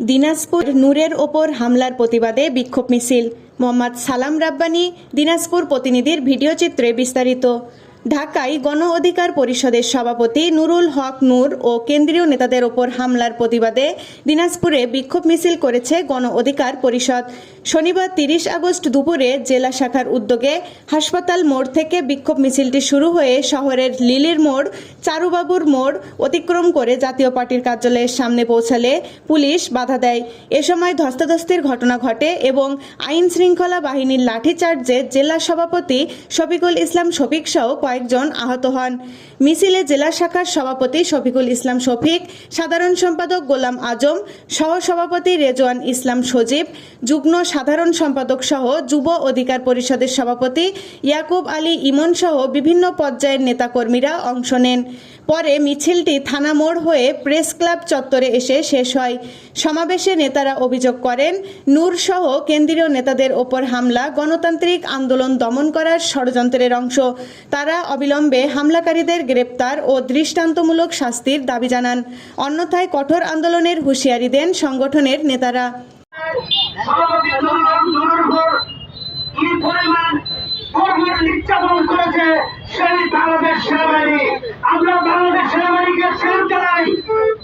দিনাজপুর নূরের ওপর হামলার প্রতিবাদে বিক্ষোভ মিছিল। মোহাম্মদ সালাম রাব্বানি, দিনাজপুর প্রতিনিধির ভিডিও চিত্রে বিস্তারিত। ঢাকায় গণ অধিকার পরিষদের সভাপতি নুরুল হক নূর ও কেন্দ্রীয় নেতাদের ওপর হামলার প্রতিবাদে দিনাজপুরে বিক্ষোভ মিছিল করেছে গণ অধিকার পরিষদ। শনিবার তিরিশ আগস্ট দুপুরে জেলা শাখার উদ্যোগে হাসপাতাল মোড় থেকে বিক্ষোভ মিছিলটি শুরু হয়ে শহরের লিলির মোড়, চারুবাবুর মোড় অতিক্রম করে জাতীয় পার্টির কার্যালয়ের সামনে পৌঁছালে পুলিশ বাধা দেয়। এ সময় ধস্তাধস্তির ঘটনা ঘটে এবং আইন শৃঙ্খলা বাহিনীর লাঠিচার্জে জেলা সভাপতি শফিকুল ইসলাম শফিক সহ কয়েকজন আহত হন। মিছিলে জেলা শাখার সভাপতি শফিকুল ইসলাম শফিক, সাধারণ সম্পাদক গোলাম আজম সহ সভাপতি রেজওয়ান ইসলাম সজীব, যুগ্ম সাধারণ সম্পাদক সহ যুব অধিকার পরিষদের সভাপতি ইয়াকুব আলী ইমন সহ বিভিন্ন পর্যায়ের নেতাকর্মীরা অংশ নেন। পরে মিছিলটি থানা মোড় হয়ে প্রেস ক্লাব চত্বরে এসে শেষ হয়। সমাবেশে নেতারা অভিযোগ করেন, নূর সহ কেন্দ্রীয় নেতাদের ওপর হামলা, গণতান্ত্রিক আন্দোলন দমন করার ষড়যন্ত্রের অংশ। তারা অবিলম্বে হামলাকারীদের গ্রেপ্তার ও দৃষ্টান্তমূলক শাস্তির দাবি জানান। অন্যথায় কঠোর আন্দোলনের হুঁশিয়ারি দেন সংগঠনের নেতারা। করেছে সেই বাংলাদেশ সেনাবাহিনী আমরা বাংলাদেশ সেনাবাহিনীকে সেলুট জানাই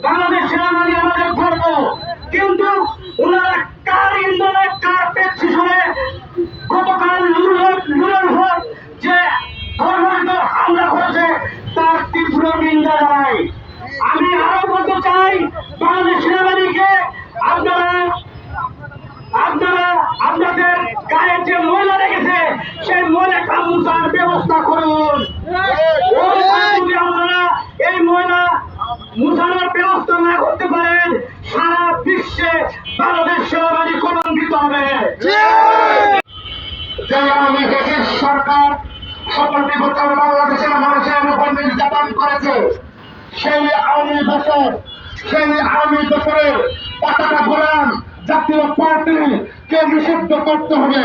বাংলাদেশ সেনাবাহিনী আমাদের গর্ব কিন্তু ওনারা কার ইন্ধনে কার পেচ্ছি শুনে গতকাল নুরুল হক নুরুল হক যে ধর্মহিত হামলা করেছে তার তীব্র নিন্দা জানাই আমি আরও বলতে চাই বাংলাদেশ সেনাবাহিনীকে আপনারা আপনারা আপনাদের গায়ে যে ময়লা রেখেছে সেই ময়লাটা মুছার ব্যবস্থা করুন। যদি আপনারা এই ময়লা মুছানোর ব্যবস্থা না করতে পারেন সারা বিশ্বে বাংলাদেশ সেনাবাহিনী কলঙ্কিত হবে। যে আওয়ামী সরকার সকল বিপত্তর বাংলাদেশের মানুষের উপর নির্যাতন করেছে সেই আওয়ামী বছর সেই আওয়ামী বছরের পতাকা ঘোরান জাতীয় পার্টি কে নিষিদ্ধ করতে হবে।